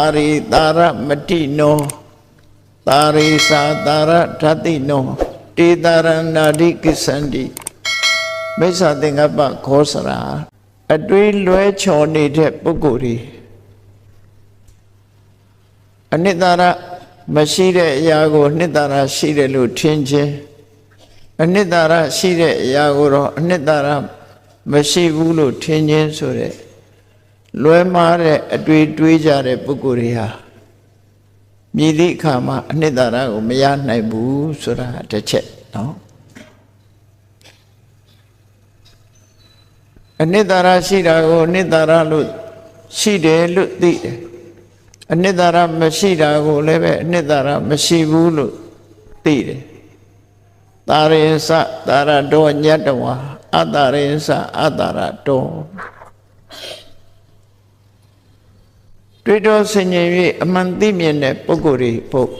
အာရိတာရမတိနောတာရိသာတာရဓတ္တိနောတေတာရဏာတိကိစ္ဆန္တိမိစ္ဆာသင်္ကပ္ပခောစရာအတွေးလွဲချော်နေတဲ့ပုဂ္ဂိုလ်တွေအနိတ္တရမရှိတဲ့အရာကိုအနိတ္တရရှိတယ်လို့ထင်ခြင်းအနိတ္တရရှိတဲ့အရာကိုတော့အနိတ္တရမရှိဘူးလို့ထင်ခြင်းဆိုတဲ့ လွဲမှားတဲ့အတွေ့တွေးကြတဲ့ပုဂ္ဂိုလ်တွေဟာမြည်သည့်အခါမှာအနိတ္တရကိုမရနိုင်ဘူးဆိုတာတစ်ချက်နော်အနိတ္တရရှိတာကိုအနိတ္တရလို့ရှိတယ်လို့သိတယ်အနိတ္တရမရှိတာကိုလည်းပဲအနိတ္တရမရှိဘူးလို့သိတယ်တာရိသတာရတောညတ္တဝါအတ္တရိသအတ္တရတော တွေ့တော့ဆင်ញင်၍အမှန်သိမြင်တဲ့ပုဂ္ဂိုလ်တွေဖို့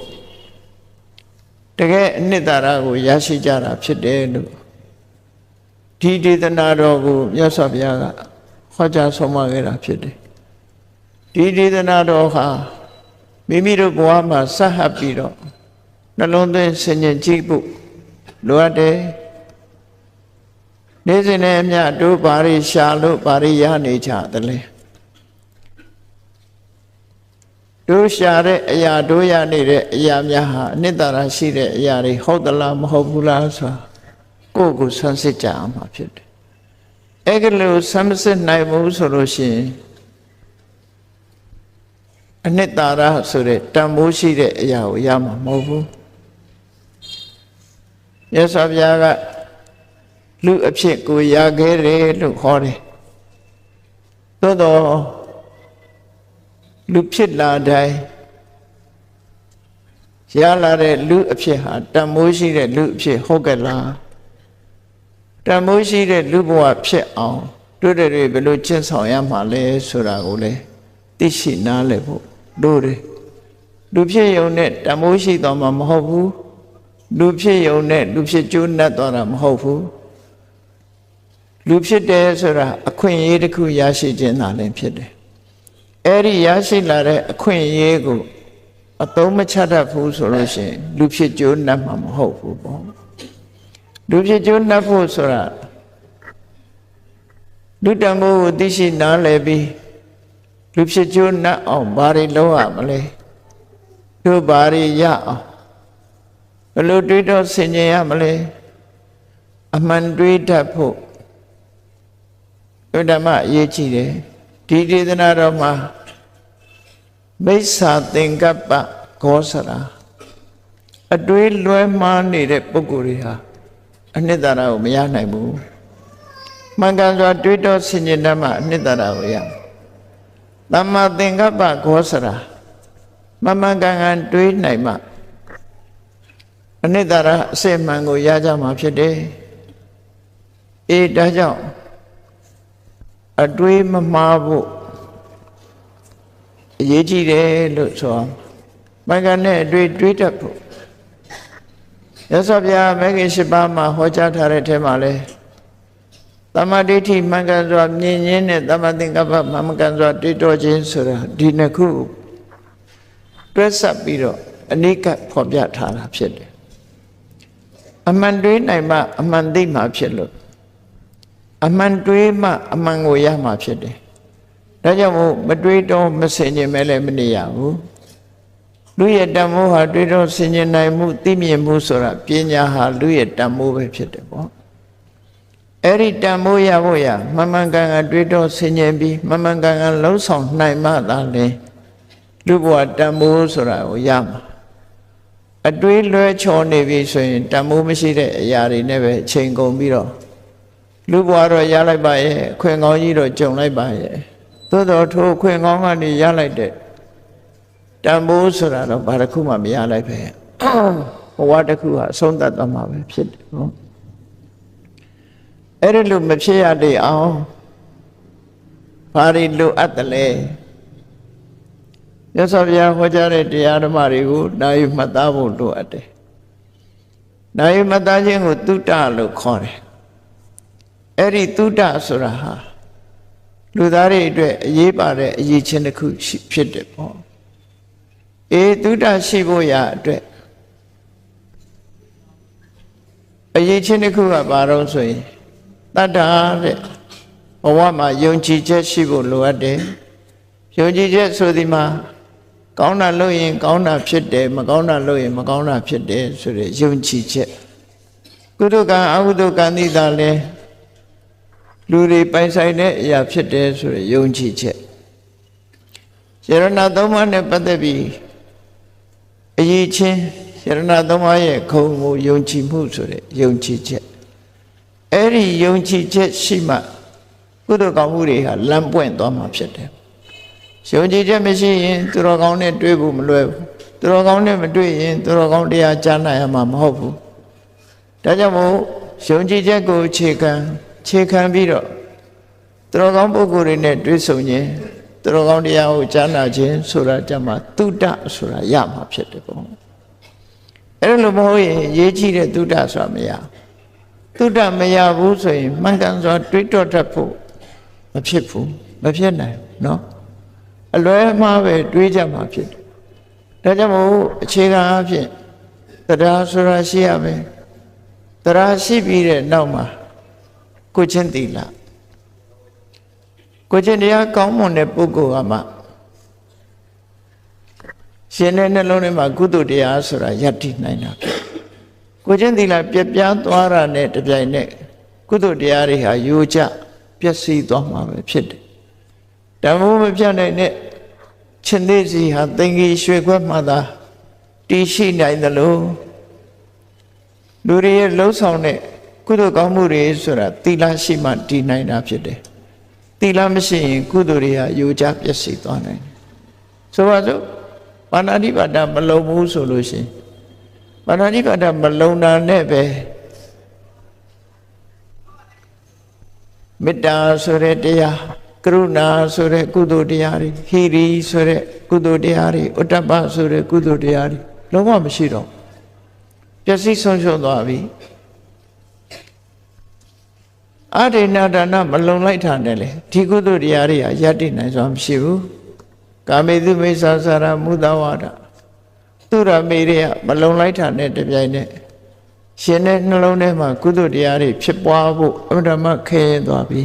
တကယ်အနိတ္တရကိုရရှိကြတာဖြစ်တယ်လို့ဒီဒေသနာတော်ကိုမြတ်စွာဘုရားကဟောကြားဆုံးမခဲ့တာဖြစ်တယ်ဒီဒေသနာတော်ဟာမိမိတို့ဘဝမှာဆက်ဟပ်ပြီးတော့နှလုံးသွင်းဆင်ញင်ကြည့်ဖို့လိုအပ်တယ်နေ့စဉ်နဲ့အမျှတို့ဘာတွေရှာလို့ဘာတွေရနေကြသလဲ တို့ရှာတဲ့အရာတို့ရနေတဲ့အရာများဟာအနိတ္တရာရှိတဲ့အရာတွေဟုတ်သလားမဟုတ်ဘူးလားဆိုတာကိုယ့်ကိုဆန်းစစ်ကြအောင်မှာဖြစ်တယ်အဲ့ကလေးဆန်းစစ်နိုင်မှုဆိုလို့ရှိရင်အနိတ္တရာဆိုတဲ့တန်ဖိုးရှိတဲ့အရာကိုရမှာမဟုတ်ဘူးမြတ်စွာဘုရားကလူအဖြစ်ကိုရခဲ့တယ်လို့ခေါ်တယ်သို့တော့ လူဖြစ်လာတိုင်းရလာတဲ့လူအဖြစ်ဟာတန်မိုးရှိတဲ့လူအဖြစ်ဟုတ်ကဲ့လားတန်မိုးရှိတဲ့လူဘဝဖြစ်အောင်တို့တွေဘယ်လိုကျင့်ဆောင်ရမှာလဲဆိုတာကိုလေသိရှိနားလည်ဖို့တို့တွေလူဖြစ်ယုံနဲ့တန်မိုးရှိတော့မှမဟုတ်ဘူးလူဖြစ်ယုံနဲ့လူဖြစ်ကျိုးနှက်သွားတာမဟုတ်ဘူးလူဖြစ်တယ်ဆိုတာအခွင့်အရေးတစ်ခုရရှိခြင်းသာလည်းဖြစ်တယ် အဲ့ဒီရရှိလာတဲ့အခွင့်အရေးကိုအသုံးမချတတ်ဘူးဆိုလို့ရှိရင်လူဖြစ်ကျိုးနှက်မှာမဟုတ်ဘူးပေါ့လူဖြစ်ကျိုးနှက်ဖို့ဆိုတာလူတံမိုးကိုသိရှိနားလည်ပြီးလူဖြစ်ကျိုးနှက်အောင်ဘာတွေလုပ်ရမလဲတို့ဘာတွေရအောင်ဘယ်လိုတွေးတော့ဆင်ခြင်ရမလဲအမှန်တွေးတတ်ဖို့ဓမ္မအရေးကြီးတယ်ဒီဒေသနာတော်မှာ မိစ္ဆာသင်္ကပ္ပဂောစရာအတွေးလွဲမှားနေတဲ့ပုဂ္ဂိုလ်တွေဟာအနှစ်သာရကိုမရနိုင်ဘူးမှန်ကန်စွာတွေးတော့ဆင်ခြင်တတ်မှအနှစ်သာရကိုရသမ္မာသင်္ကပ္ပဂောစရာမမှန်ကန်ကန်တွေးနိုင်မှအနှစ်သာရအစစ်မှန်ကိုရကြမှာဖြစ်တယ်အေးဒါကြောင့်အတွေးမမှားဖို့ အရေးကြီးတယ်လို့ဆိုအောင်မင်္ဂနဲ့အတွေးတွေးတတ်ဖို့ရသော်ဗျာမဂ္ဂင်၈ပါးမှာဟောကြားထားတဲ့ထဲမှာလဲတမ္မာဒိဋ္ဌိမင်္ဂစွာမြင်ရင်းနဲ့တမ္မာသင်္ကပ္ပမမကံစွာတွေးတောခြင်းဆိုတာဒီနှစ်ခုတွဲဆက်ပြီးတော့အနိကဖော်ပြထားတာဖြစ်တယ်အမှန်တွေးနိုင်မှ အမှန်သိမှဖြစ်လို့အမှန်တွေးမှ အမှန်ကိုရမှာဖြစ်တယ်။ ဒါကြောင့်မို့မတွေးတော့မဆင်ခြင်မဲ့လည်းမနေရဘူးလူရဲ့တမိုးဟာတွေးတော့ဆင်ခြင်နိုင်မှုသိမြင်မှုဆိုတာပညာဟာလူရဲ့တမိုးပဲဖြစ်တယ်ပေါ့အဲ့ဒီတမိုးရဖို့ရမမှန်ကန်ကန်တွေးတော့ဆင်ခြင်ပြီးမမှန်ကန်ကန်လှုံ့ဆော်နိုင်မှသာလေလူဘဝတမိုးဆိုတာကိုရမှာအတွေးလွဲချော်နေပြီဆိုရင်တမိုးမရှိတဲ့အရာတွေနဲ့ပဲအချိန်ကုန်ပြီးတော့လူဘဝတော့ရလိုက်ပါရဲ့ခွင့်ကောင်းကြီးတော့ကြုံလိုက်ပါရဲ့ သို့တော်ထိုခွင်ကောင်းကနေရလိုက်တဲ့တန်ဖိုးဆိုတာတော့ဘာတစ်ခုမှမရလိုက်ပဲဘဝတစ်ခုဟာအဆုံးသတ်သွားမှာပဲဖြစ်တယ်နော်အဲ့ဒီလိုမဖြစ်ရတဲ့အောင်ဘာတွေလိုအပ်တယ်လဲရသော်ဗျာဟောကြားတဲ့တရားဓမ္မတွေကိုနိုင်မှတ်သားဖို့လိုအပ်တယ်နိုင်မှတ်သားခြင်းကိုတုတ္တလို့ခေါ်တယ်အဲ့ဒီတုဒ္ဒဆိုတာဟာ လူသားတွေအတွက်အရေးပါတဲ့အရေးချင်းတစ်ခုဖြစ်တယ်ပေါ့အေတုဒ္ဒရှိဖို့ရအတွက်အရေးချင်းတစ်ခုကဘာတော့ဆိုရင်တတ္တာတဲ့ဘဝမှာယုံကြည်ချက်ရှိဖို့လိုအပ်တယ်ယုံကြည်ချက်ဆိုဒီမှာကောင်းတာလုပ်ရင်ကောင်းတာဖြစ်တယ်မကောင်းတာလုပ်ရင်မကောင်းတာဖြစ်တယ်ဆိုတဲ့ယုံကြည်ချက်ကုသကံအကုသကံသိတာလဲ လူတွေပိုင်ဆိုင်တဲ့အရာဖြစ်တယ်ဆိုတဲ့ယုံကြည်ချက်ယရဏသုံးပါးနဲ့ပတ်သက်ပြီးအရေးချင်းယရဏသုံးပါးရဲ့ခုံကိုယုံကြည်မှုဆိုတဲ့ယုံကြည်ချက်အဲ့ဒီယုံကြည်ချက်ရှိမှကုသိုလ်ကောင်းမှုတွေဟာလမ်းပွင့်သွားမှာဖြစ်တယ်ယုံကြည်ချက်မရှိရင်သူတော်ကောင်းနဲ့တွေ့ဖို့မလွယ်ဘူးသူတော်ကောင်းနဲ့မတွေ့ရင်သူတော်ကောင်းတရားကြားနိုင်ရမှာမဟုတ်ဘူးဒါကြောင့်မို့ယုံကြည်ချက်ကိုအခြေခံ ခြေခံပြီးတော့သူတော်ကောင်းပုဂ္ဂိုလ်တွေနဲ့တွေ့ဆုံခြင်းသူတော်ကောင်းတရားကိုကြားနာခြင်းဆိုတာကြမှာတုဒ္ဒဆိုတာရမှာဖြစ်တယ်ပေါ့အဲ့လိုမဟုတ်ရင်ရေးကြည့်တဲ့တုဒ္ဒဆိုတာမရတုဒ္ဒမရဘူးဆိုရင်မှန်ကန်စွာတွေးတောတတ်ဖို့မဖြစ်ဘူးမဖြစ်နိုင်ဘူးเนาะအလွဲမှားပဲတွေးကြမှာဖြစ်တယ်ဒါကြောင့်မို့အခြေခံအဖြစ်တရားဆိုတာရှိရမယ်တရားရှိပြီးတဲ့နောက်မှာ ကိုချင်းသီလကိုချင်းတရားကောင်းမွန်တဲ့ပုဂ္ဂိုလ်ကမှရှင်တဲ့နှလုံးထဲမှာကုသိုလ်တရားဆိုတာယက်တည်နိုင်တာဖြစ်ကိုချင်းသီလပြက်ပြားသွားတာနဲ့တပြိုင်နက်ကုသိုလ်တရားတွေဟာယိုကျပျက်စီးသွားမှာပဲဖြစ်တယ်ဓမ္မမပြတ်နိုင်တဲ့ရှင်သေးစီဟာသင်္ကေရွှေခွက်မှသာတည်ရှိနိုင်သလိုလူတွေရဲ့လှုပ်ဆောင်တဲ့ ကုသိုလ်ကောင်းမှုတွေဆိုတာသီလရှိမှတည်နိုင်တာဖြစ်တယ်။သီလမရှိရင်ကုသိုလ်တွေကယိုကျပျက်စီးသွားနိုင်တယ်။ဆိုပါစို့ပါဏာတိပါဒမလုံဘူးဆိုလို့ရှိရင်ပါဏာတိပါဒမလုံတာနဲ့ပဲမေတ္တာဆိုတဲ့တရားကရုဏာဆိုတဲ့ကုသိုလ်တရားတွေဟိရိဆိုတဲ့ကုသိုလ်တရားတွေဥတ္တပဆိုတဲ့ကုသိုလ်တရားတွေလုံးဝမရှိတော့ပျက်စီးဆုံးရှုံးသွားပြီ အဒိဏဒါနမလုံလိုက်တာနဲ့လေဒီကုသိုလ်တရားတွေဟာယတ္တိနိုင်စွာမရှိဘူးကာမေတုမိစ္ဆာစာရမုဒဝါဒသူရမေတွေကမလုံလိုက်တာနဲ့တပြိုင်နက်ရှင်တဲ့နှလုံးထဲမှာကုသိုလ်တရားတွေဖြစ်ပွားဖို့အမှန်တမ်းခဲရင်သွားပြီ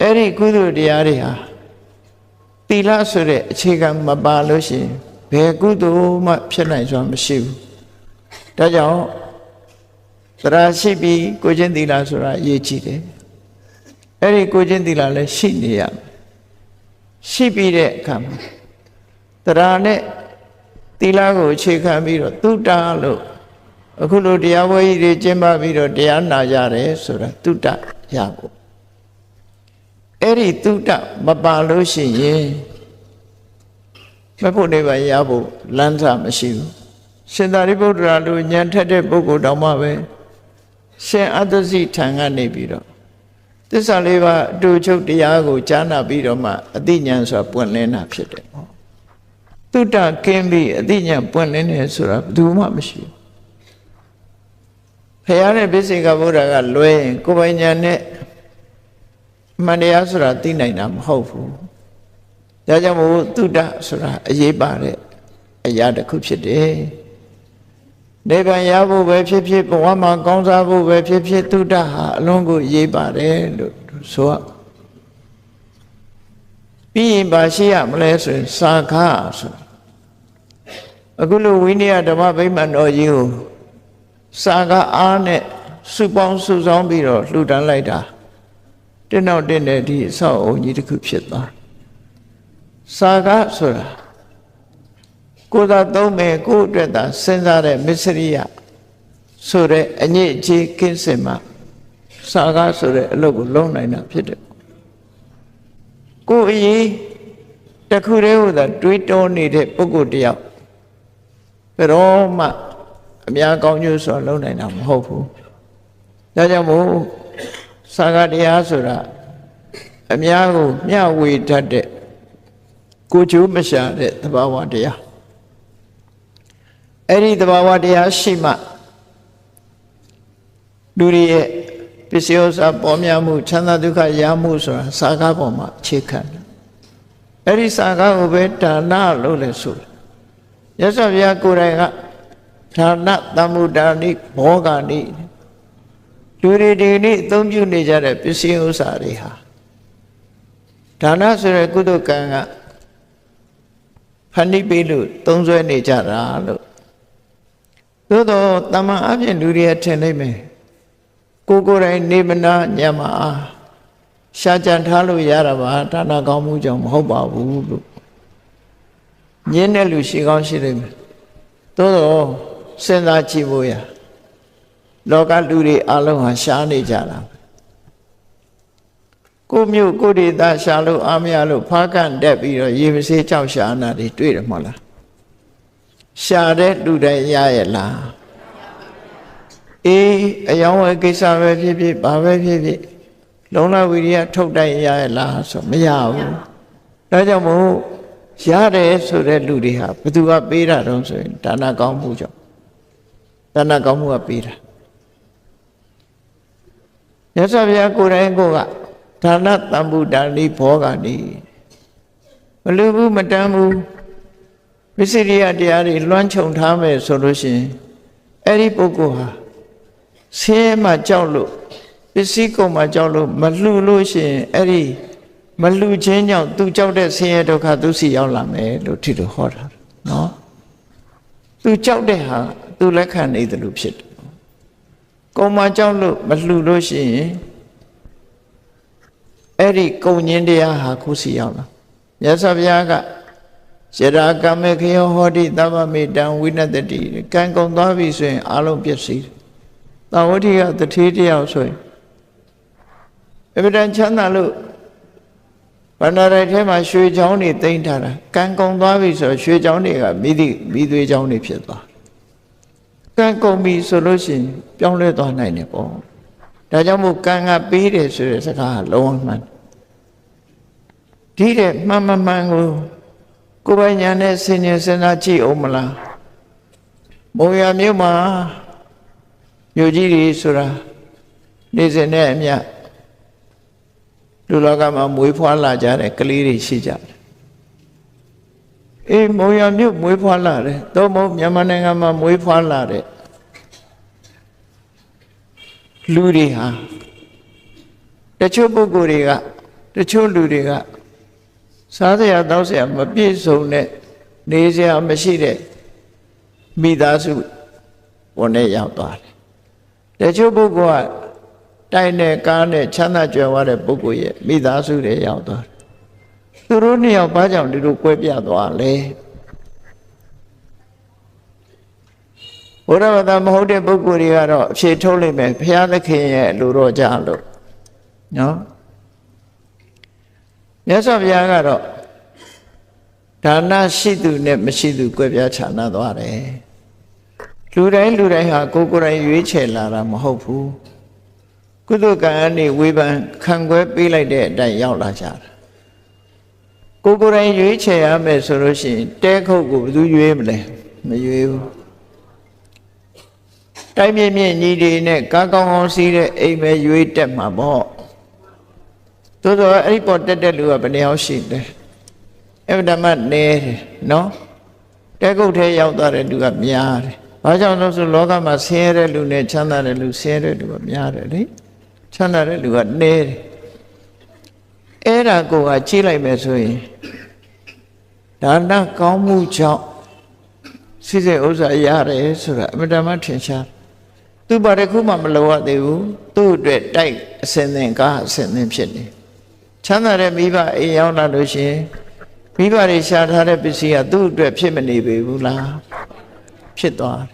အဲ့ဒီကုသိုလ်တရားတွေဟာသီလဆိုတဲ့အခြေခံမပါလို့ရှိရင်ဘယ်ကုသိုလ်မှဖြစ်နိုင်စွာမရှိဘူးဒါကြောင့် သရာရှိပြီးကိုချင်းသီလဆိုတာအရေးကြီးတယ်အဲ့ဒီကိုချင်းသီလလည်းရှိနေရရှိပြီးတဲ့အခါမှာသရာနဲ့သီလကိုအခြေခံပြီးတော့သုတ္တလို့အခုလိုတရားဝဲကြီးတွေကျင့်ပပြီးတော့တရားနာရတယ်ဆိုတာသုတ္တရဖို့အဲ့ဒီသုတ္တမပါလို့ရှိရင်မဖို့နေပါရဖို့လမ်းစာမရှိဘူးရှင်သာရိပုတ္တရာလိုဉာဏ်ထက်တဲ့ပုဂ္ဂိုလ်တောင်မှပဲ ရှင်အတ္တစီထံကနေပြီးတော့သစ္စာလေးပါးအတူချုပ်တရားကိုကြားနာပြီးတော့မှအတိညာဏ်ဆိုတာပွင့်လင်းတာဖြစ်တယ်ပေါ့သုတ္တကင်းပြီးအတိညာဏ်ပွင့်လင်းတယ်ဆိုတာဘယ်သူမှမရှိဘူးဖရာနဲ့ဘိစေကဗုဒ္ဓကလွဲရင်ကိုယ်ပိုင်ညာနဲ့မှန်တရားဆိုတာသိနိုင်တာမဟုတ်ဘူးဒါကြောင့်မို့သုတ္တဆိုတာအရေးပါတဲ့အရာတစ်ခုဖြစ်တယ် နိဗ္ဗာန်ရဖို့ပဲဖြစ်ဖြစ်ဘဝမှာကောင်းစားဖို့ပဲဖြစ်ဖြစ်သုတ္တဟာအလုံးကိုရေးပါတယ်လို့ဆိုရပြီးရင်ပါရှိရမလဲဆိုရင်စာခဆိုအခုလိုဝိနည်းဓမ္မဗိမာန်တော်ကြီးကိုစာကအားနဲ့စုပေါင်းစုဆောင်းပြီးတော့လှူဒန်းလိုက်တာတင်းတော့တင်းတဲ့ဒီအဆောက်အုံကြီးတစ်ခုဖြစ်သွားစာကဆိုတာ ကိုယ်သာသုံးမယ်ကိုယ်အတွက်သာစဉ်းစားတဲ့မစ္စရိယဆိုတဲ့အညစ်အကြေးကင်းစင်မှစာကားဆိုတဲ့အလုပ်ကိုလုံးနိုင်တာဖြစ်တယ်ကိုယ်အရေးတခုတည်းဟိုသာတွေးတောနေတဲ့ပုဂ္ဂိုလ်တယောက်ဘယ်တော့မှအများကောင်းကျိုးဆိုတာလုံးနိုင်တာမဟုတ်ဘူးဒါကြောင့်မို့စာကားတရားဆိုတာအများကိုမျှဝေတတ်တဲ့ကိုကျိုးမရှာတဲ့သဘာဝတရား အဲ့ဒီသဘာဝတရားရှိမှလူတွေရဲ့ပစ္စည်းဥစ္စာပေါ်များမှုချမ်းသာဒုက္ခရမှုဆိုတာစာကားပေါ်မှာအခြေခံတယ်အဲ့ဒီစာကားကိုပဲဒါနလို့လည်းဆိုတယ်ရသော်ဘုရားကိုယ်တိုင်ကဌာနတမ္မုဒာနိဘောဂာနိလူတွေဒီနေ့အသုံးပြုနေကြတဲ့ပစ္စည်းဥစ္စာတွေဟာဒါနဆိုတဲ့ကုသကံကဖန်တီးပေးလို့သုံးဆွဲနေကြတာလို့ သို့တော့တမန်အပြင်လူတွေထင်လိုက်မယ်ကိုကိုယ်တိုင်နေမနာညမအားရှားကြံထားလို့ရတာပါဒါနကောင်းမှုကြောင့်မဟုတ်ပါဘူးလို့ညင်းတဲ့လူရှိကောင်းရှိလိမ့်မယ်သို့တော့စဉ်းစားကြည့်ဖို့ရလောကလူတွေအလုံးဟာရှားနေကြတာကိုမျိုးကိုဒေသရှားလို့အာမရလို့ဖားကန်တက်ပြီးတော့ရေမစေးကြောက်ရှားနာတွေတွေ့တယ်မဟုတ်လား ရှားတဲ့လူတိုင်းရရဲ့လားအေးအယောင်းဝယ်ကိစ္စပဲဖြစ်ဖြစ်ဘာပဲဖြစ်ဖြစ်လုံလဝိရိယထုတ်တိုင်းရရဲ့လားဆိုမရဘူးဒါကြောင့်မို့ရတယ်ဆိုတဲ့လူတွေဟာဘသူကပေးတာတော့ဆိုရင်ဒါနကောင်းမှုကြောင့်ဒါနကောင်းမှုကပေးတာရသော်ဗျာကိုယ်တိုင်ကိုကဒါနတံဗုဒ္ဓနိဘောဂာနိမလူဘူးမတမ်းဘူး ပစ္စရိယတရားတွေလွှမ်းခြုံထားမယ်ဆိုလို့ရှိရင်အဲ့ဒီပုဂ္ဂိုလ်ဟာဆင်းရဲမှကြောက်လို့ပစ္စည်းကုန်မှကြောက်လို့မလှူလို့ရှိရင်အဲ့ဒီမလှူခြင်းကြောင့်သူကြောက်တဲ့ဆင်းရဲဒုက္ခသူစီရောက်လာမယ်လို့ထီလို့ဟောတာနော်သူကြောက်တဲ့ဟာသူလက်ခံနေတယ်လို့ဖြစ်တယ်ကုန်မှကြောက်လို့မလှူလို့ရှိရင်အဲ့ဒီကုံညင်းတရားဟာခုစီရောက်လာမြတ်စွာဘုရားက ယရာကမေခယောဟောတိသဗ္ဗမေတံဝိနတတိကံကုံသွားပြီဆိုရင်အလုံးပြည့်စည်တယ်။သာဝတိကတထေးတယောက်ဆိုရင်အမြဲတမ်းချမ်းသာလို့ဗန္ဒရိုက်ထဲမှာရွှေချောင်းတွေတိမ့်ထားတာကံကုံသွားပြီဆိုရွှေချောင်းတွေကမိသည့်မိသွေးချောင်းတွေဖြစ်သွားကံကုံပြီဆိုလို့ရှိရင်ပြောင်းလဲသွားနိုင်တယ်ပေါ့ဒါကြောင့်မို့ကံကပေးတယ်ဆိုတဲ့စကားကလုံးဝမှန်ဒီတဲ့မှန်မှန်မှန်ကို ကိုယ်ပိုင်ညာနဲ့ဆင်ញင်စဉ်းစားကြည့်အောင်မလားမုံရမြို့မှာမြို့ကြီးတွေဆိုတာနေစဉ်နဲ့အမျှလူလောကမှာမွေးဖွားလာကြတဲ့ကလေးတွေရှိကြတယ်အေးမုံရမြို့မွေးဖွားလာတယ်သို့မဟုတ်မြန်မာနိုင်ငံမှာမွေးဖွားလာတဲ့လူတွေဟာတချို့ပုဂ္ဂိုလ်တွေကတချို့လူတွေက စားစရာတောက်စရာမပြည့်စုံတဲ့နေစရာမရှိတဲ့မိသားစုဝန်နဲ့ရောက်သွားတယ်တချို့ပုဂ္ဂိုလ်ကတိုက်နဲ့ကားနဲ့ချမ်းသာကြွယ်ဝတဲ့ပုဂ္ဂိုလ်ရဲ့မိသားစုတွေရောက်သွားတယ်သူတို့နှစ်ယောက်ဘာကြောင့်ဒီလိုကွဲပြားသွားလဲဘုရားဘာသာမဟုတ်တဲ့ပုဂ္ဂိုလ်တွေကတော့အဖြေထုတ်လိုက်မယ်ဘုရားသခင်ရဲ့လူတော်ကြလို့နော် မြတ်စွာဘုရားကတော့ဒါနရှိသူနဲ့မရှိသူကွဲပြားခြားနာသွားတယ်လူတိုင်းလူတိုင်းဟာကိုယ်ကိုယ်တိုင်ရွေးချယ်လာတာမဟုတ်ဘူးကုသကံအနေဝေဖန်ခံခွဲပေးလိုက်တဲ့အတိုင်းရောက်လာကြတာကိုယ်ကိုယ်တိုင်ရွေးချယ်ရမယ်ဆိုလို့ရှိရင်တဲခုတ်ကိုဘယ်သူရွေးမလဲမရွေးဘူးတိုင်းမြင့်မြင့်ညီတွေနဲ့ကားကောင်းကောင်းစီးတဲ့အိမ်ပဲရွေးတက်မှာပေါ့ သို့တော့အဲ့ဒီပေါ်တက်တဲ့လူကဘယ်နှယောက်ရှိလဲအဗဓမ္မနဲတယ်နော်တဲကုတ်ထဲရောက်သွားတဲ့လူကများတယ်ဘာကြောင့်လဲဆိုလောကမှာဆင်းရဲတဲ့လူနဲ့ချမ်းသာတဲ့လူဆင်းရဲတဲ့လူကများတယ်လေချမ်းသာတဲ့လူကနဲတယ်အဲ့ဒါကိုကကြည့်လိုက်မယ်ဆိုရင်ဒါနကောင်းမှုကြောင့်စိစိဥစ္စာရတယ်ဆိုတာအမတမထင်ရှားသူဘာတစ်ခုမှမလိုရသေးဘူးသူ့အတွက်တိုက်အစင်သင်ကားအစင်သင်ဖြစ်နေ ချမ်းသာတဲ့မိဘအိမ်ရောက်လာလို့ရှိရင်မိဘတွေရှာထားတဲ့ပစ္စည်းကသူ့အတွက်ဖြစ်မနေပေဘူးလားဖြစ်သွားတယ်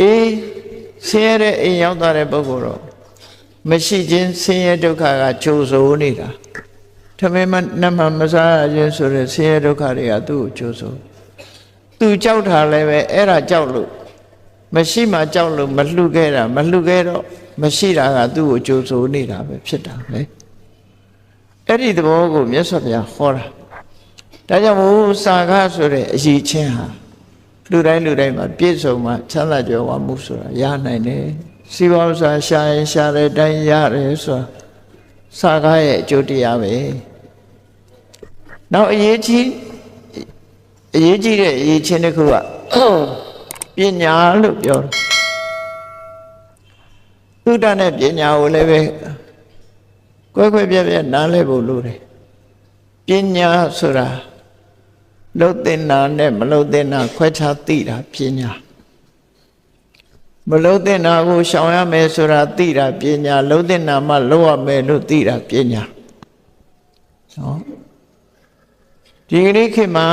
အေးဆင်းရဲတဲ့အိမ်ရောက်သွားတဲ့ပုဂ္ဂိုလ်တော့မရှိခြင်းဆင်းရဲဒုက္ခကကြိုးစိုးနေတာထမင်းမနတ်မမစားခြင်းဆိုတဲ့ဆင်းရဲဒုက္ခတွေကသူ့ကိုကြိုးစိုးသူကြောက်တာလည်းပဲအဲ့ဒါကြောက်လို့မရှိမှကြောက်လို့မလှုပ်ခဲ့တာမလှုပ်ခဲ့တော့မရှိတာကသူ့ကိုကြိုးစိုးနေတာပဲဖြစ်တာလေ အဲ့ဒီသဘောကိုမြတ်စွာဘုရားဟောတာဒါကြောင့်မို့စာခဆိုတဲ့အရေးချင်းဟာလူတိုင်းလူတိုင်းမှာပြည့်စုံမှချမ်းသာကြွယ်ဝမှုဆိုတာရနိုင်တယ်စီးပွားဥစ္စာရှာရင်ရှာတဲ့အတိုင်းရတယ်ဆိုတာစာကားရဲ့အကျိုးတရားပဲနောက်အရေးကြီးအရေးကြီးတဲ့အရေးချင်းတစ်ခုကပညာလို့ပြောတယ်သုတနဲ့ပညာကိုလည်းပဲ ကွဲကွဲပြားပြားနားလည်ဖို့လိုတယ်ပညာဆိုတာလှုပ်တင်တာနဲ့မလှုပ်တင်တာခွဲခြားသိတာပညာမလှုပ်တင်တာကိုရှောင်ရမယ်ဆိုတာသိတာပညာလှုပ်တင်တာမှလှုပ်ရမယ်လို့သိတာပညာနော်ဒီကနေ့ခေတ်မှာ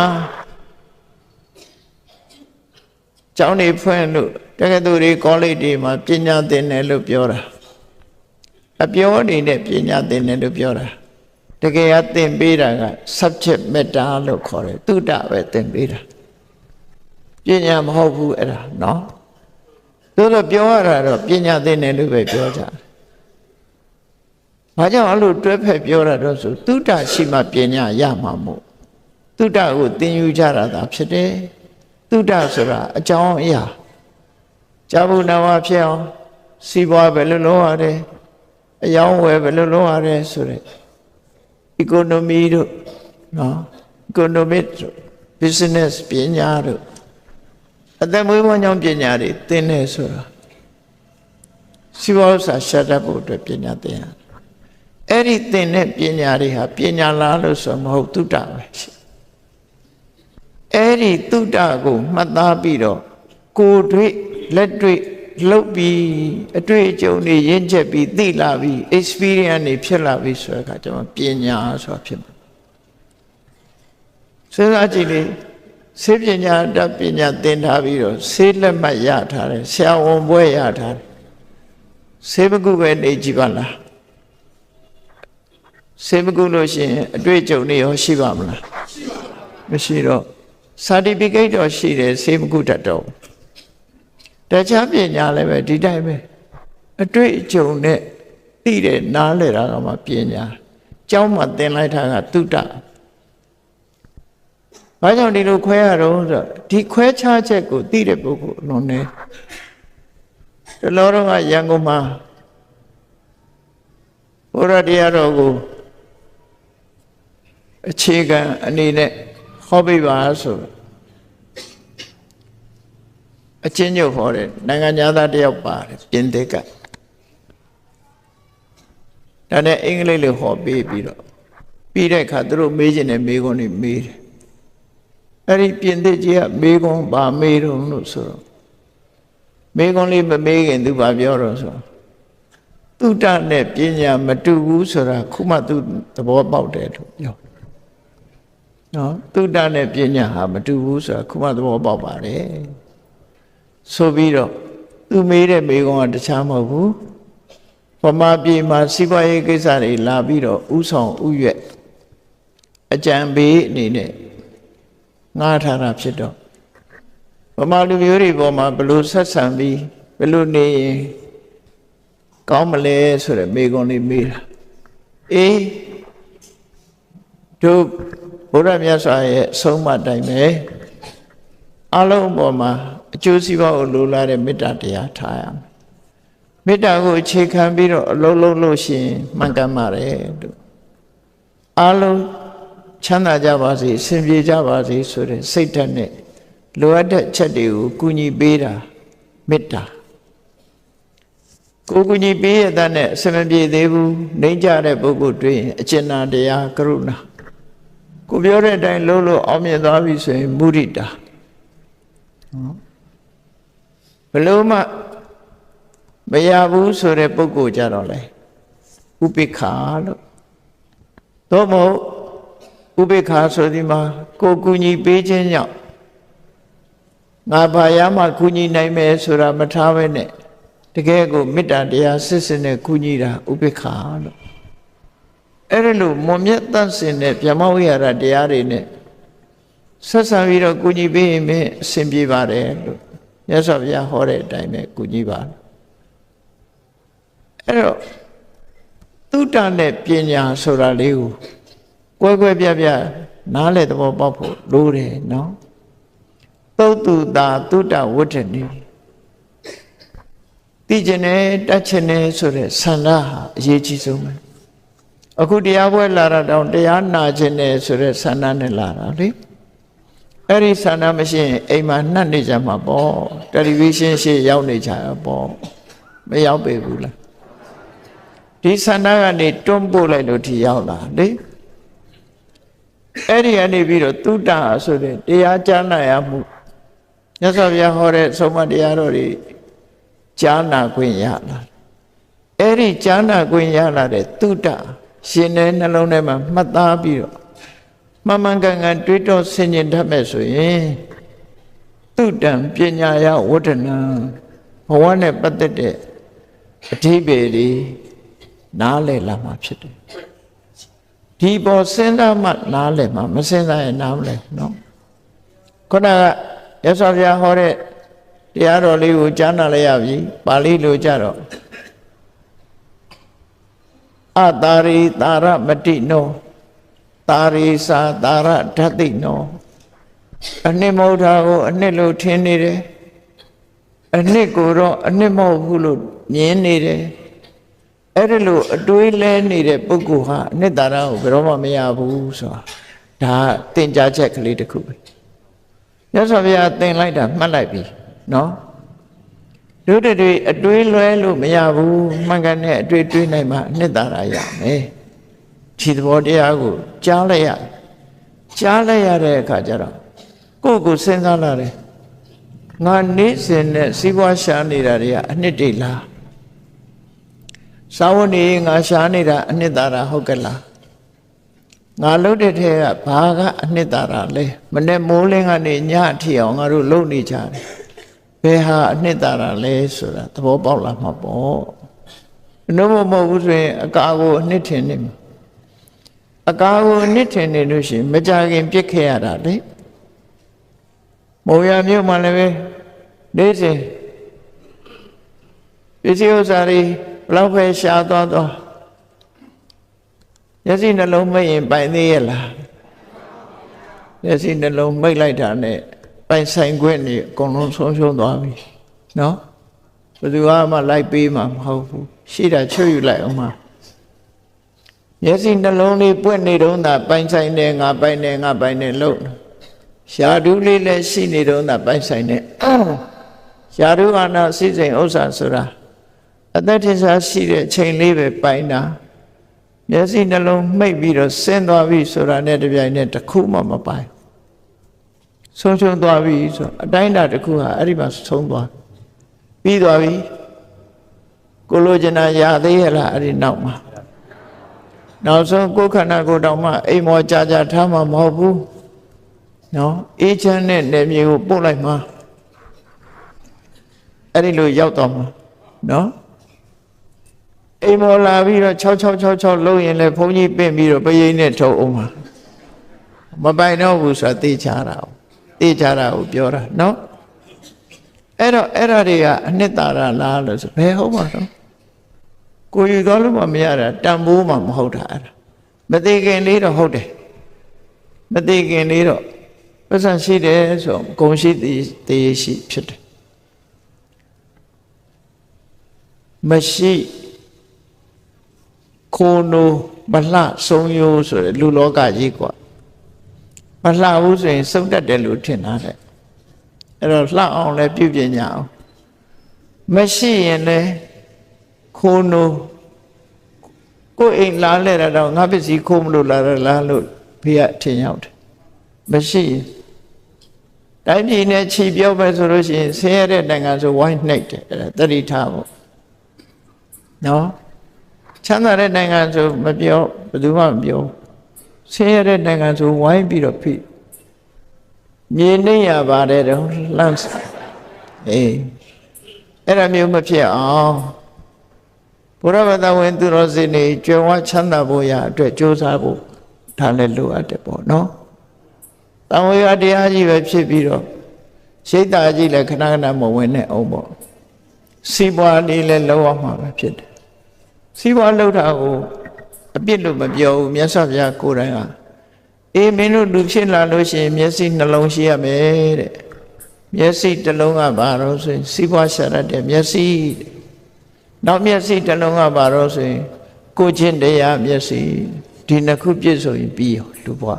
ကျောင်းနေဖွင့်လို့တက္ကသိုလ်တွေကောလိပ်တွေမှာပညာသင်တယ်လို့ပြောတာ အပြောအနေနဲ့ပညာသင်တယ်လို့ပြောတာတကယ်ကသင်ပေးတာက subject matter လို့ခေါ်တယ်တုဒ္ဒပဲသင်ပေးတာပညာမဟုတ်ဘူးအဲ့ဒါနော်သို့တော့ပြောရတာတော့ပညာသင်တယ်လို့ပဲပြောကြတယ်ဘာကြောင့်အဲ့လိုတွဲဖက်ပြောတာတော့ဆိုတုဒ္ဒရှိမှပညာရမှာမို့တုဒ္ဒကိုသင်ယူကြတာသာဖြစ်တယ်တုဒ္ဒဆိုတာအကြောင်းအရာဇာဘူးနာဝဖြစ်အောင်စီးပွားပဲလို့လုပ်ရတယ် အယောင်းဝယ်ပဲလို့လုပ်ရတယ်ဆိုတဲ့ economy တို့နော် economic တို့ business ပညာတို့အသက်မွေးဝမ်းကြောင်းပညာတွေသင်နေဆိုတာစီးပွားဥစ္စာရှက်တတ်ဖို့အတွက်ပညာသင်ရအဲ့ဒီသင်တဲ့ပညာတွေဟာပညာလားလို့ဆိုမဟုတ်တုတ္တပဲရှိအဲ့ဒီတုတ္တကိုမှတ်သားပြီးတော့ကိုယ်တွေ့လက်တွေ့ လှုပ်ပြီးအတွေ့အကြုံတွေရင့်ချက်ပြီးသိလာပြီး experience တွေဖြစ်လာပြီးဆိုတဲ့အခါကျမှပညာဆိုတာဖြစ်မှာစဉ်းစားကြည့်လေဆေးပညာတတ်ပညာသင်ထားပြီးတော့ဆေးလက်မှတ်ရထားတယ်ဆရာဝန်ဘွဲရထားတယ်ဆေးမကုပဲနေကြည့်ပါလားဆေးမကုလို့ရှိရင်အတွေ့အကြုံတွေရောရှိပါမလားမရှိတော့ certificate တော့ရှိတယ်ဆေးမကုတတ်တော့ တခြားပညာလည်းပဲဒီတိုင်းပဲအတွေ့အကြုံနဲ့သိတဲ့နားလည်တာကမှပညာကျောင်းမှာသင်လိုက်တာကတုတ္တဘာကြောင့်ဒီလိုခွဲရတော့ဆိုဒီခွဲခြားချက်ကိုသိတဲ့ပုဂ္ဂိုလ်အလုံးနဲ့တလောတော့ကရန်ကုန်မှာဘုရားတရားတော်ကိုအခြေခံအနေနဲ့ဟောပြပါဆို အချင်းညုတ်ဟောတယ်နိုင်ငံသားတယောက်ပါတယ်ပြင်သစ်ကဒါနဲ့အင်္ဂလိပ်လိုဟောပေးပြီးတော့ပြီးတဲ့အခါသူတို့မေးခြင်းနဲ့မေးခွန်းတွေမေးတယ်အဲ့ဒီပြင်သစ်ကြီးကမေးခွန်းပါမေးတော့လို့ဆိုတော့မေးခွန်းလေးမမေးခင်သူဘာပြောတော့ဆိုတုတ္တနဲ့ပညာမတူဘူးဆိုတာခုမှသူသဘောပေါက်တယ်လို့ပြောနော်တုတ္တနဲ့ပညာဟာမတူဘူးဆိုတာခုမှသဘောပေါက်ပါတယ် ဆိုပြီးတော့သူမေးတဲ့မေးခွန်းကတခြားမဟုတ်ဘူးဗမာပြည်မှာစီးပွားရေးကိစ္စတွေလာပြီးတော့ဥဆောင်ဥရွက်အကြံပေးအနေနဲ့ငှားထားတာဖြစ်တော့ဗမာလူမျိုးတွေပေါ်မှာဘလို့ဆက်ဆံပြီးဘလို့နေရင်ကောင်းမလဲဆိုတဲ့မေးခွန်းလေးမေးတာအေးတို့ဘုရားမြတ်စွာရဲ့အဆုံးအမတိုင်းပဲအလုံးပေါ်မှာအ ကျိုးစီးပွားကိုလိုလားတဲ့မေတ္တာတရားထားရမယ်မေတ္တာကိုအခြေခံပြီးတော့အလုံးလုံးလို့ရှိရင်မှန်ကန်ပါတယ်လို့အလုံးချမ်းသာကြပါစေအဆင်ပြေကြပါစေဆိုတဲ့စိတ်ဓာတ်နဲ့လိုအပ်တဲ့ချက်တွေကိုကူညီပေးတာမေတ္တာကိုကူညီပေးရတဲ့အဆင်မပြေသေးဘူးနှိမ့်ကြတဲ့ပုဂ္ဂိုလ်တွေ့ရင်အကျဉ်းနာတရားကရုဏာကိုပြောတဲ့အတိုင်းလုံးလို့အောင်မြင်သွားပြီဆိုရင်မုဒိတာ ဘလို့မှမရဘူးဆိုတဲ့ပုဂ္ဂိုလ်ကြတော့လေဥပိ္ပခာလို့သို့မဟုတ်ဥပိ္ပခာဆိုဒီမှာကိုကူညီပေးခြင်းကြောင့်ငါဘာရမှကူညီနိုင်မယ်ဆိုတာမထားဘဲနဲ့တကယ်ကိုမေတ္တာတရားစစ်စစ်နဲ့ကူညီတာဥပိ္ပခာလို့အဲ့ဒါလို့မွန်မြတ်တန့်စင်တဲ့ဗျမဝိဟာရတရားတွေနဲ့ဆက်ဆံပြီးတော့ကူညီပေးရင်အဆင်ပြေပါတယ်လို့ မြတ်စွာဘုရားဟောတဲ့အတိုင်းပဲကူညီပါအဲ့တော့သုတနဲ့ပညာဆိုတာလေးကိုကွဲကွဲပြားပြားနားလေသဘောပေါက်ဖို့လိုတယ်နော်သုတ်တုတာသုတဝဋ္ဌနိသိကျင်တယ်တတ်ချင်တယ်ဆိုတဲ့ဆန္ဒဟာအရေးကြီးဆုံးပဲအခုတရားပွဲလာတာတောင်တရားနာခြင်းနဲ့ဆိုတဲ့ဆန္ဒနဲ့လာတာလေ အဲ့ဒီဆန္ဒမရှိရင်အိမ်မှာနှက်နေကြမှာပေါ့တယ်လီဗီရှင်းရှေ့ရောက်နေကြရပေါ့မရောက်ပေဘူးလားဒီဆန္ဒကနေတွန်းပို့လိုက်လို့ဒီရောက်လာလေအဲ့ဒီကနေပြီးတော့သုတ္တဆိုတဲ့တရားကြားနာရမှုမြတ်စွာဘုရားဟောတဲ့ဆုံးမတရားတော်တွေကြားနာခွင့်ရလာအဲ့ဒီကြားနာခွင့်ရလာတဲ့သုတ္တရှင်တဲ့နှလုံးထဲမှာမှတ်သားပြီးတော့ မမှန်ကန်ကန်တွေးတောဆင်ခြင်တတ်မဲ့ဆိုရင်သုတံပညာယဝတ္တနာဘဝနဲ့ပတ်သက်တဲ့အဓိပ္ပာယ်တွေနားလည်လာမှာဖြစ်တယ်ဒီပေါ်စဉ်းစားမှနားလည်မှာမစဉ်းစားရင်နားမလည်ဘူးနော်ခုနကရသော်ဗျာဟောတဲ့တရားတော်လေးကိုကြားနာလိုက်ရပြီပါဠိလိုကြတော့အတာရိတာရမတိနော တာရိစာတာရဓတ္တိနောအနှစ်မဟုတ်တာကိုအနှစ်လို့ထင်နေတယ်အနှစ်ကိုတော့အနှစ်မဟုတ်ဘူးလို့မြင်နေတယ်အဲ့ဒါလို့အတွေးလဲနေတဲ့ပုဂ္ဂိုလ်ဟာအနှစ်သာရကိုဘယ်တော့မှမရဘူးဆိုတာဒါသင်ကြားချက်ကလေးတစ်ခုပဲမြတ်စွာဘုရားသင်လိုက်တာမှတ်လိုက်ပြီနော်တို့တွေအတွေးလွဲလို့မရဘူးမှန်ကန်တဲ့အတွေးတွေးနိုင်မှအနှစ်သာရရမယ် ဒီသဘောတရားကိုကြားလိုက်ရကြားလိုက်ရတဲ့အခါကျတော့ကိုယ့်ကိုစဉ်းစားလာတယ်ငါနေ့စဉ်နဲ့စီးပွားရှာနေတာတွေကအနှစ်တိလားစာဝတ်နေငါရှာနေတာအနှစ်သာရဟုတ်ကဲ့လားငါလှုပ်တဲ့ထဲကဘာကအနှစ်သာရလဲမနဲ့မိုးလင်းကနေညအထိအောင်ငါတို့လှုပ်နေကြတယ်ဘယ်ဟာအနှစ်သာရလဲဆိုတာသဘောပေါက်လာမှာပေါ့ဘယ်လိုမှမဟုတ်ဘူးဆိုရင်အကာကိုအနှစ်ထင်နေမှာ အကာကိုအနှစ်ထင်နေလို့ရှိရင်မကြခင်ပြစ်ခဲ့ရတာလေမုံရမြို့မှာလည်းပဲနေ့စဉ်ပစ္စည်းဥစ္စာတွေဘလောက်ပဲရှားသွားတော့မျက်စိနှလုံးမိတ်ရင်ပိုင်သေးရဲ့လားမျက်စိနှလုံးမိတ်လိုက်တာနဲ့ပိုင်ဆိုင်ခွင့်နေအကုန်လုံးဆုံးရှုံးသွားပြီနော်ဘယ်သူမှလိုက်ပေးမှာမဟုတ်ဘူးရှိတာချွတ်ယူလိုက်အောင်မှာ မျက်စိနှလုံးလေးပွင့်နေတော့သာပိုင်ဆိုင်တယ်ငါပိုင်တယ်ငါပိုင်တယ်လို့ရှားဒူးလေးလည်းရှိနေတော့သာပိုင်ဆိုင်တယ်ရှားဒူးအာနာစိစိမ်ဥစ္စာဆိုတာအသက်ထင်ရှားရှိတဲ့ချိန်လေးပဲပိုင်တာမျက်စိနှလုံးမှိတ်ပြီးတော့ဆင်းသွားပြီဆိုတာနဲ့တပြိုင်နက်တစ်ခုမှမပိုင်ဆုံးရှုံးသွားပြီဆိုအတိုင်းတာတစ်ခုဟာအဲ့ဒီမှာဆုံးသွားပြီးသွားပြီကိုလိုချင်တာရသေးရလားအဲ့ဒီနောက်မှာ နောက်ဆုံးကိုယ်ခန္ဓာကိုယ်တောင်မှအိမ်မောကြာကြာထားမှာမဟုတ်ဘူးနော်အေးချမ်းတဲ့နေမြေကိုပို့လိုက်မှာအဲ့ဒီလိုရောက်တော့မှာနော်အိမ်မောလာပြီးတော့6666လုံးရင်လည်းဘုန်းကြီးပင့်ပြီးတော့ပရိနဲ့ထုတ်အောင်မှာမပိုင်တော့ဘူးဆိုတာသိချတာသိချတာကိုပြောတာနော်အဲ့တော့အဲ့ဒါတွေကအနှစ်သာရလားလို့ဆိုဘယ်ဟုတ်မှာတော့ ကိုယူသွားလို့မှမရတာတန်ဖိုးမှမဟုတ်တာအဲ့ဒါမသိခင်လေးတော့ဟုတ်တယ်မသိခင်လေးတော့ပတ်စံရှိတယ်ဆိုဂုံရှိသေးသေးရှိဖြစ်တယ်မရှိခိုးနိုးမလှဆုံးယိုးဆိုတဲ့လူလောကကြီးกว่าမလှဘူးဆိုရင်စုံတက်တယ်လို့ထင်တာတဲ့အဲ့တော့လှအောင်လည်းပြုပြင်ကြအောင်မရှိရင်လည်း ခိုးနိုးကိုယ်အိမ်လာလဲတော့ငါပစ္စည်းခိုးမလို့လာရလားလို့ဖေကထင်ရောက်တယ်မရှိရင်တိုင်းပြည်နဲ့ခြေပြောပဲဆိုလို့ရှိရင်ဆင်းရဲတဲ့နိုင်ငံဆိုဝိုင်းနှိပ်တယ်အဲ့ဒါတတိထားဖို့နော်ချမ်းသာတဲ့နိုင်ငံဆိုမပြောဘယ်သူမှမပြောဆင်းရဲတဲ့နိုင်ငံဆိုဝိုင်းပြီးတော့ဖိမြေနေရပါတယ်တော့လန့်အေးအဲ့ဒါမျိုးမဖြစ်အောင် ဘုရားဗတဝင်သူတော်စင်တွေကြွယ်ဝချမ်းသာဖို့ရအတွက်ကြိုးစားဖို့ဒါလည်းလိုအပ်တယ်ပေါ့နော်တန်ဝေရတရားကြီးပဲဖြစ်ပြီးတော့ရှိတ်တာကြီးလည်းခဏခဏမဝင်နဲ့အောင်ပေါ့စီးပွားလေးလည်းလောရမှာပဲဖြစ်တယ်စီးပွားလှုပ်တာကိုအပြစ်လို့မပြောဘူးမြတ်စွာဘုရားကိုယ်တိုင်ကအေးမင်းတို့လူဖြစ်လာလို့ရှိရင်မျက်စိနှလုံးရှိရမယ်တဲ့မျက်စိတစ်လုံးကဘာလို့ဆိုရင်စီးပွားရှာရတဲ့မျက်စိ နောက်မျက်စိတစ်လုံးကဘာလို့ဆိုရင်ကိုချင်းတရားမျက်စိဒီနှစ်ခုပြည့်စုံရင်ပြီးရောလူဘဝ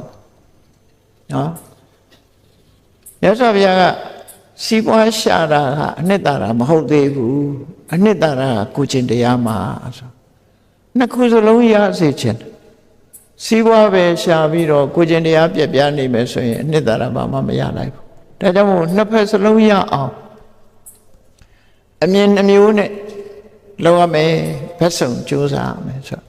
နော်မြတ်စွာဘုရားကစီးပွားရှာတာကအနှစ်သာရမဟုတ်သေးဘူးအနှစ်သာရကကိုယ်ချင်းတရားမှာဆိုနှစ်ခုစလုံးရစေခြင်းစီးပွားပဲရှာပြီးတော့ကိုယ်ချင်းတရားပြက်ပြားနေမယ်ဆိုရင်အနှစ်သာရဘာမှမရနိုင်ဘူးဒါကြောင့်မို့နှစ်ဖက်စလုံးရအောင်အမြင်နှမျိုးနဲ့ လောက်ရမယ်ဘက်စုံကြိုးစားရမယ်ဆို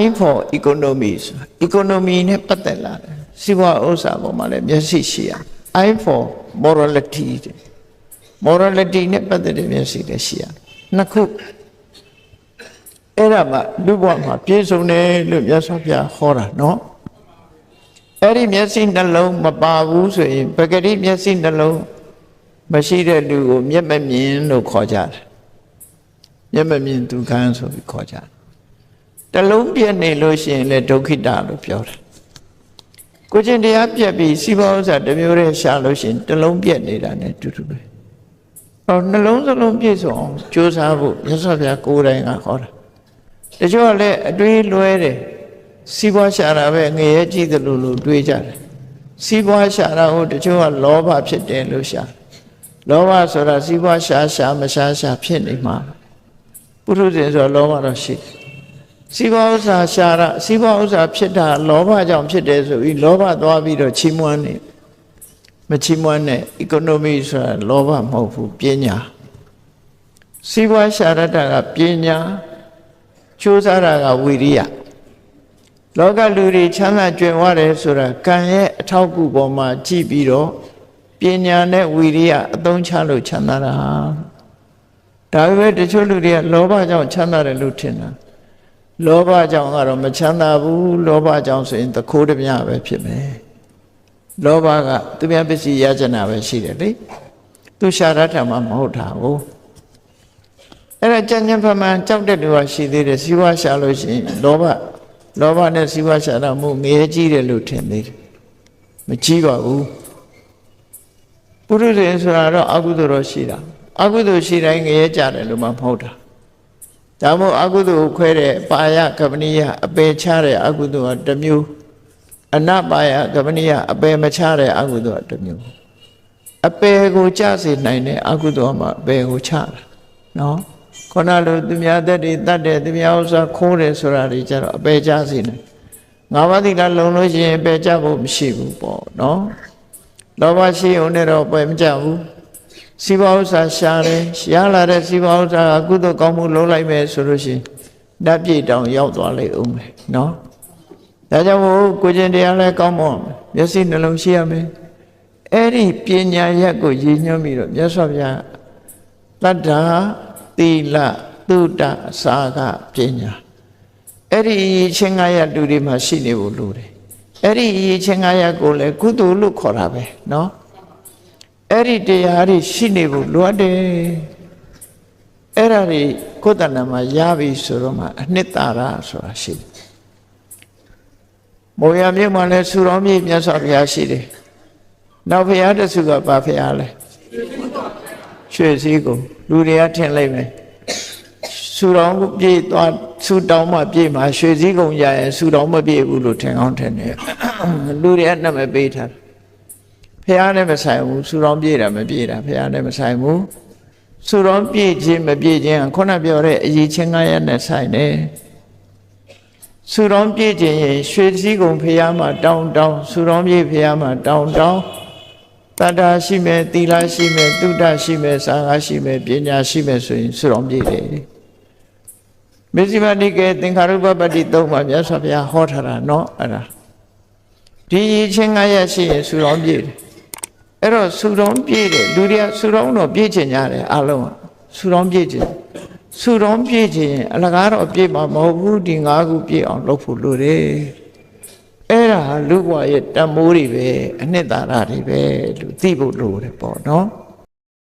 I for economy ဆို economy နဲ့ပတ်သက်လာတယ်စီးပွားဥစ္စာပေါ်မှာလည်းမျက်စိရှိရ I for morality တဲ့ morality နဲ့ပတ်သက်တဲ့မျက်စိလည်းရှိရနှစ်ခုအဲ့ဒါမှလူဘဝမှာပြည့်စုံတယ်လို့မြတ်စွာဘုရားဟောတာနော်အဲ့ဒီမျက်စိနှလုံးမပါဘူးဆိုရင်ပဂတိမျက်စိနှလုံး မရှိတဲ့လူကိုမျက်မမြင်လို့ခေါ်ကြတယ်မျက်မမြင်ဒုက္ခဆိုပြီးခေါ်ကြတယ်တလုံးပြည့်နေလို့ရှိရင်လည်းဒုက္ခိတလို့ပြောတယ်ကိုချင်းတရားပြက်ပြီးစီးပွားဥစ္စာတစ်မျိုးတည်းရှာလို့ရှိရင်တလုံးပြက်နေတာ ਨੇ တူတူပဲဟောနှလုံးစလုံးပြည့်စုံအောင်ကြိုးစားဖို့မြတ်စွာဘုရားကိုယ်တိုင်ကခေါ်တာတချို့ကလည်းအတွေးလွဲတယ်စီးပွားရှာတာပဲငရဲကြည့်တယ်လို့လို့တွေးကြတယ်စီးပွားရှာတာဟုတ်တချို့ကလောဘဖြစ်တယ်လို့ရှာ လောဘဆိုတာစီးပွားရှာရှာမရှာရှာဖြစ်နေမှာပုရုဇဉ်ဆိုလောဘတော့ရှိတယ်စီးပွားဥစ္စာရှာတာစီးပွားဥစ္စာဖြစ်တာလောဘကြောင့်ဖြစ်တယ်ဆိုပြီးလောဘသွားပြီးတော့ချီးမွမ်းနေမချီးမွမ်းနဲ့ economy ဆိုတာလောဘမဟုတ်ဘူးပညာစီးပွားရှာရတာကပညာကြိုးစားတာကဝိရိယလောကလူတွေချမ်းသာကြွယ်ဝတယ်ဆိုတာကံရဲ့အထောက်အကူပေါ်မှာကြည့်ပြီးတော့ ပညာနဲ့ဝိရိယအသုံးချလို့ချမ်းသာတာဒါပေမဲ့တချို့လူတွေကလောဘကြောင့်ချမ်းသာတယ်လို့ထင်တာလောဘကြောင့်ကတော့မချမ်းသာဘူးလောဘကြောင့်ဆိုရင်တခိုးတပြပဲဖြစ်မယ်လောဘကသူများပစ္စည်းရကြနာပဲရှိတယ်လေသူရှာရတာမှမဟုတ်တာဘူးအဲ့ဒါကြံ့ကြံ့ဖမှန်ကြောက်တဲ့လူကရှိသေးတယ်စီးပွားရှာလို့ရှိရင်လောဘလောဘနဲ့စီးပွားရှာတာမှုငရဲကြီးတယ်လို့ထင်သေးတယ်မကြီးပါဘူး ပုရိသေဆိုတာတော့အကုသိုလ်တော့ရှိတာအကုသိုလ်ရှိတိုင်းငရဲကြတယ်လို့မှမဟုတ်တာဒါမို့အကုသိုလ်ခွဲတဲ့ပါယကပနိယအပယ်ချတဲ့အကုသိုလ်ကတစ်မျိုးအနပါယကပနိယအပယ်မချတဲ့အကုသိုလ်ကတစ်မျိုးအပယ်ကိုကြစေနိုင်တဲ့အကုသိုလ်မှာအပယ်ကိုချတာနော်ခုနလိုသူများသက်တွေတတ်တယ်သူများဥစ္စာခိုးတယ်ဆိုတာတွေကြတော့အပယ်ကြစေနိုင်ငါးပါးသီလလုံလို့ရှိရင်အပယ်ကြဖို့မရှိဘူးပေါ့နော် လောဘရှိုံနဲ့တော့ပယ်မကြဘူးစီးပွားဥစ္စာရှာတယ်ရှားလာတဲ့စီးပွားဥစ္စာကကုသိုလ်ကောင်းမှုလုပ်လိုက်မယ်ဆိုလို့ရှိရင်ဓာတ်ပြည့်တောင်ရောက်သွားလိမ့်ဦးမယ်နော်ဒါကြောင့်မို့ကိုကျင်တရားလဲကောင်းမွန်မျက်စိနှလုံးရှိရမယ်အဲ့ဒီပညာရက်ကိုရည်ညွှန်းပြီးတော့မြတ်စွာဘုရားတတ္တာသီလသုတစာကပညာအဲ့ဒီချင်းငါရလူတွေမှာရှိနေဖို့လိုတယ် အဲ့ဒီချင်းငါရကိုလည်းကုသိုလ်လို့ခေါ်တာပဲเนาะအဲ့ဒီတရားတွေရှိနေဖို့လိုအပ်တယ်အဲ့ဒါတွေကိုယ်တဏ္ဍာမှာရပြီဆိုတော့မှအနှစ်သာရဆိုတာရှိတယ်မောရမြတ်မှာလည်းဆူတော်မြတ်မြတ်စွာဘုရားရှိတယ်နောက်ဘုရားတဆူကဘာဘုရားလဲရွှေစည်းကိုလူတွေကထင်လိုက်မယ် ဆူတော်ပြေးသွားဆူတောင်းမှပြေးမှာရွှေစည်းကုံရရင်ဆူတော်မပြေးဘူးလို့ထင်အောင်ထင်တယ်လူတွေကနှမပေးထားတယ်ဖះနဲ့မဆိုင်ဘူးဆူတော်ပြေးတာမပြေးတာဖះနဲ့မဆိုင်ဘူးဆူတော်ပြေးခြင်းမပြေးခြင်းခုနပြောတဲ့အရေးချင်း9ရက်နဲ့ဆိုင်တယ်ဆူတော်ပြေးခြင်းရင်ရွှေစည်းကုံဖះမှာတောင်းတောင်းဆူတော်ပြေးဖះမှာတောင်းတောင်းတတ္တာရှိမယ်သီလရှိမယ်သုဒ္ဓရှိမယ်စာငါရှိမယ်ပညာရှိမယ်ဆိုရင်ဆူတော်ပြေးတယ် မေဇိမတိကေသင်္ခါရုပပတ္တိသုံးပါမြတ်စွာဘုရားဟောထားတာเนาะအဲ့ဒါဒီချင်း9ရက်ရှိရင်ဆူတော်ပြေးတယ်အဲ့တော့ဆူတောင်းပြည့်တယ်လူတွေကဆူတောင်းတော့ပြည့်ချင်ကြတယ်အလုံးကဆူတောင်းပြည့်ချင်ဆူတောင်းပြည့်ချင်အလကားတော့ပြည့်မှာမဟုတ်ဘူးဒီ၅ခုပြည့်အောင်လုပ်ဖို့လိုတယ်အဲ့ဒါလူဘဝရဲ့တမိုးတွေပဲအနှစ်သာရတွေပဲလူသိဖို့လိုတယ်ပေါ့နော်